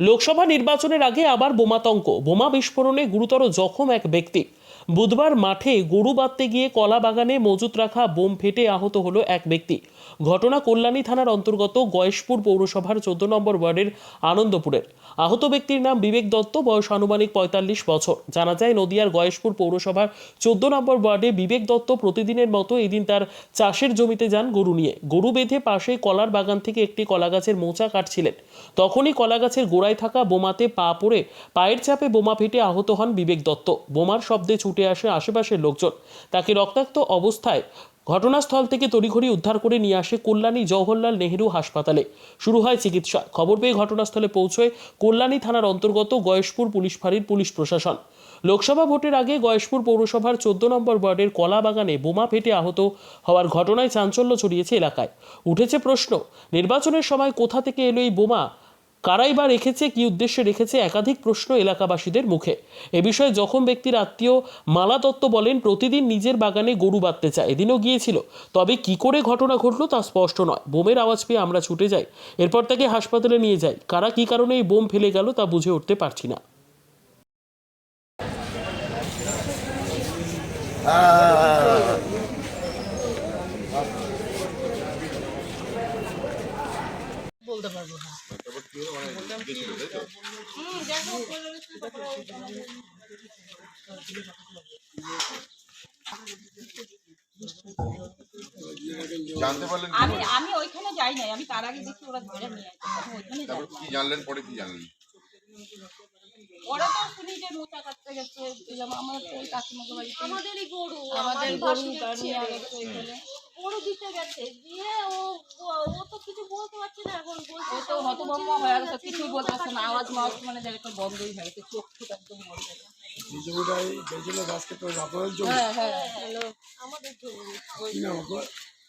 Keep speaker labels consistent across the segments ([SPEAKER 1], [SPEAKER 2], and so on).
[SPEAKER 1] লোকসভা নির্বাচনের আগে আবার বোমাতঙ্ক। বোমা বিস্ফোরণে গুরুতর জখম এক ব্যক্তি। বুধবার মাঠে গরু বাঁধতে গিয়ে কলা বাগানে মজুত রাখা বোম ফেটে আহত হলো এক ব্যক্তি। ঘটনা কল্যাণী থানার অন্তর্গত গয়েশপুর পৌরসভার চোদ্দ নম্বর ওয়ার্ডের আনন্দপুরের। আহত ব্যক্তির নাম বিবেক দত্ত, বয়স আনুমানিক পঁয়তাল্লিশ বছর। জানা যায়, নদিয়ার গয়েশপুর পৌরসভার চোদ্দ নম্বর ওয়ার্ডে বিবেক দত্ত প্রতিদিনের মতো এদিন তার চাষের জমিতে যান গরু নিয়ে। গরু বেঁধে পাশে কলার বাগান থেকে একটি কলা গাছের মোচা কাটছিলেন। তখনই কলা গাছের গোড়ায় থাকা বোমাতে পা পড়ে পায়ের চাপে বোমা ফেটে আহত হন বিবেক দত্ত। বোমার শব্দে ছুটে আসে আশেপাশের লোকজন। তাকে রক্তাক্ত অবস্থায় ঘটনাস্থল থেকে তড়িঘড়ি উদ্ধার করে নিয়ে আসে কল্যাণী জওহরলাল নেহেরু হাসপাতালে। শুরু হয় চিকিৎসা। খবর পেয়ে ঘটনাস্থলে পৌঁছয় কল্যাণী থানার অন্তর্গত গয়েশপুর পুলিশ ফাঁড়ির পুলিশ প্রশাসন। লোকসভা ভোটের আগে গয়েশপুর পৌরসভার চোদ্দ নম্বর ওয়ার্ডের কলা বাগানে বোমা ফেটে আহত হওয়ার ঘটনায় চাঞ্চল্য ছড়িয়েছে এলাকায়। উঠেছে প্রশ্ন, নির্বাচনের সময় কোথা থেকে এলো এই বোমা? কারাই বা রেখেছে, কি উদ্দেশ্যে রেখেছে, একাধিক প্রশ্ন এলাকাবাসীদের মুখে। এ বিষয়ে জখম ব্যক্তির আত্মীয় মালা দত্ত বলেন, প্রতিদিন নিজের বাগানে গরু বাঁধতে চায়। এদিনও গিয়েছিল। তবে কি করে ঘটনা ঘটলো তা স্পষ্ট নয়। বোমের আওয়াজ পেয়ে আমরা ছুটে যাই। এরপর তাকে হাসপাতালে নিয়ে যাই। কারা কি কারণে এই বোম ফেলে গেল তা বুঝে উঠতে পারছি না।
[SPEAKER 2] বলতে পারব না।
[SPEAKER 3] জানতে পারলেন
[SPEAKER 2] আমি আমি ওইখানে যাই নাই আমি তার আগে দেখি ওরা ধরে নিয়ে আসে। ওইখানে
[SPEAKER 3] তারপর কি জানলেন পরে কি জানলেন?
[SPEAKER 2] ওরা তো শুনি যে মোচা কাটতে গেছে আমার ওই কাকিমাকে বাড়িতে
[SPEAKER 4] আমাদেরই গরু
[SPEAKER 2] আমাদের গরু তার নিয়ে গেছে ওইখানে
[SPEAKER 4] গরু দিতে গেছে। দিয়ে ও ও- তো কিছু বলতে পারছে না এখন বলছে
[SPEAKER 2] ও তো হতভম্ব হয়ে গেছে কিছুই বলতে পারছে না। আওয়াজ। মাওয়াজ মানে যেরকম বন্ধই হয়ে গেছে চোখ ঠোক একদম বন্ধ হয়ে গেছে
[SPEAKER 5] বেজলে জমি।
[SPEAKER 2] হ্যাঁ হ্যাঁ
[SPEAKER 4] আমাদের জমি।
[SPEAKER 5] কি নাম আপনার?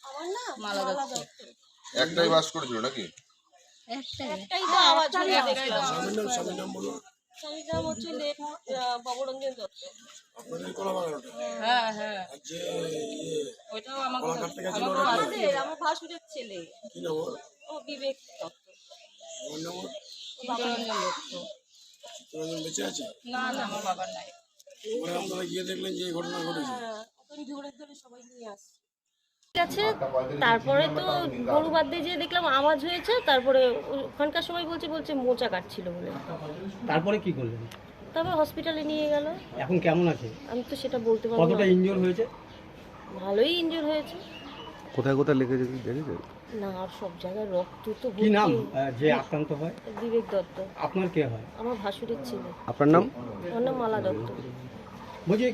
[SPEAKER 4] আমার না
[SPEAKER 2] মালা দত্ত
[SPEAKER 3] একটাই বাস করেছিল নাকি?
[SPEAKER 4] একটাই। তো আওয়াজ হয়ে দেখলাম
[SPEAKER 5] স্বামীর নাম স্বামীর নাম বলুন।
[SPEAKER 4] স্বামীর নাম হচ্ছে লেখ বাবুরঞ্জন দত্ত।
[SPEAKER 5] আপনাদের কলা বাগান ওটা
[SPEAKER 2] হ্যাঁ হ্যাঁ ওইটাও আমাকে
[SPEAKER 4] আমাদের আমার ভাসুরের ছেলে। ও বিবেক দত্ত।
[SPEAKER 2] দত্ত।
[SPEAKER 5] চিত্তরঞ্জন বেঁচে আছে?
[SPEAKER 2] না না আমার বাবার নাই।
[SPEAKER 5] আপনারা গিয়ে দেখলেন যে ঘটনা ঘটেছে?
[SPEAKER 4] হ্যাঁ ওখানে ধরে ধরে সবাই নিয়ে আসছে।
[SPEAKER 6] আছে তারপরে তো গরু বাদ দিয়ে যেয়ে দেখলাম আওয়াজ হয়েছে তারপরে ওখানকার সবাই বলছে বলছে মোচা কাটছিল বলে।
[SPEAKER 7] তারপরে কি করলেন?
[SPEAKER 6] তারপর হসপিটালে নিয়ে গেল।
[SPEAKER 7] এখন কেমন আছে?
[SPEAKER 6] আমি তো সেটা বলতে পারব
[SPEAKER 7] কতটা
[SPEAKER 6] না
[SPEAKER 7] ইনজোর হয়েছে?
[SPEAKER 6] ভালোই ইনজুর হয়েছে।
[SPEAKER 8] কোথায় কোথায় লেগেছে দেখেছেন
[SPEAKER 6] না আর সব জায়গায় রক্ত তো
[SPEAKER 7] কি নাম যে আক্রান্ত হয়?
[SPEAKER 6] বিবেক দত্ত।
[SPEAKER 7] আপনার কে হয়?
[SPEAKER 6] আমার ভাসুরের ছেলে।
[SPEAKER 8] আপনার নাম?
[SPEAKER 6] ওর নাম মালা দত্ত।
[SPEAKER 7] বলছি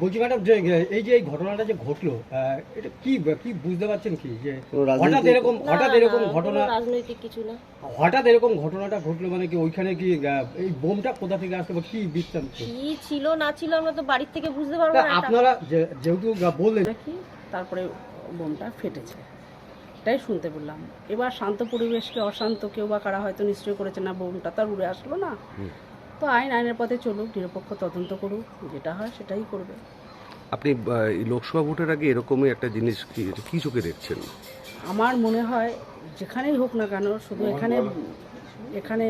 [SPEAKER 7] বলছি ম্যাডাম যে এই যে এই ঘটনাটা যে ঘটলো আহ, এটা কি কি বুঝতে পারছেন কি? যে হঠাৎ এরকম হঠাৎ এরকম ঘটনা
[SPEAKER 6] রাজনৈতিক কিছু না।
[SPEAKER 7] হঠাৎ এরকম ঘটনাটা ঘটলো মানে কি ওইখানে কি এই বোমটা কোথা থেকে আসলো বা কি বৃত্তান্ত
[SPEAKER 6] কি ছিল না ছিল আমরা তো বাড়ির থেকে বুঝতে পারব না
[SPEAKER 7] আপনারা যেহেতু বললেন
[SPEAKER 9] দেখি তারপরে বোমটা ফেটেছে। এটাই শুনতে পেলাম। এবার শান্ত পরিবেশকে অশান্ত কেউ বা কারা হয়তো নিশ্চয় করেছে না বোমটা তার উড়ে আসলো না। তো আইন আইনের পথে চলুক নিরপেক্ষ তদন্ত করুক যেটা হয় সেটাই করবে।
[SPEAKER 8] আপনি লোকসভা ভোটের আগে এরকমই একটা জিনিস কি চোখে দেখছেন?
[SPEAKER 9] আমার মনে হয় যেখানেই হোক না কেন শুধু এখানে এখানে